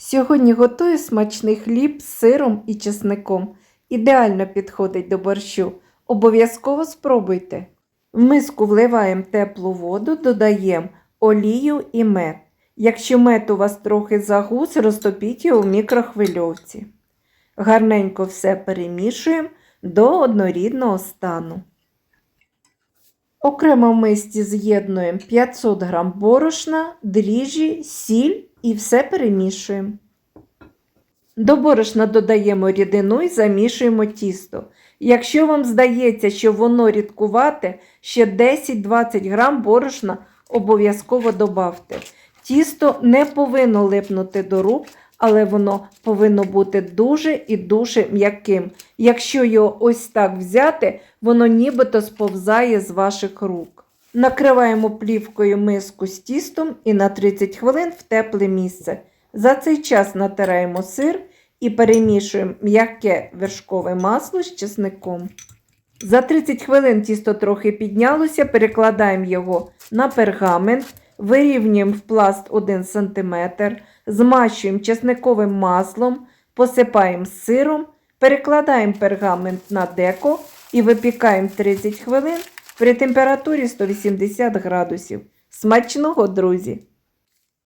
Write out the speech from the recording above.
Сьогодні готую смачний хліб з сиром і чесником. Ідеально підходить до борщу. Обов'язково спробуйте. В миску вливаємо теплу воду, додаємо олію і мед. Якщо мед у вас трохи загус, розтопіть його в мікрохвильовці. Гарненько все перемішуємо до однорідного стану. Окремо в мисці з'єднуємо 500 г борошна, дріжджі, сіль і все перемішуємо. До борошна додаємо рідину і замішуємо тісто. Якщо вам здається, що воно рідкувате, ще 10-20 г борошна обов'язково добавте. Тісто не повинно липнути до рук, але воно повинно бути дуже і дуже м'яким. Якщо його ось так взяти, воно нібито сповзає з ваших рук. Накриваємо плівкою миску з тістом і на 30 хвилин в тепле місце. За цей час натираємо сир і перемішуємо м'яке вершкове масло з чесником. За 30 хвилин тісто трохи піднялося, перекладаємо його на пергамент, вирівнюємо в пласт 1 см, змащуємо чесниковим маслом, посипаємо сиром, перекладаємо пергамент на деко і випікаємо 30 хвилин при температурі 180 градусів. Смачного, друзі!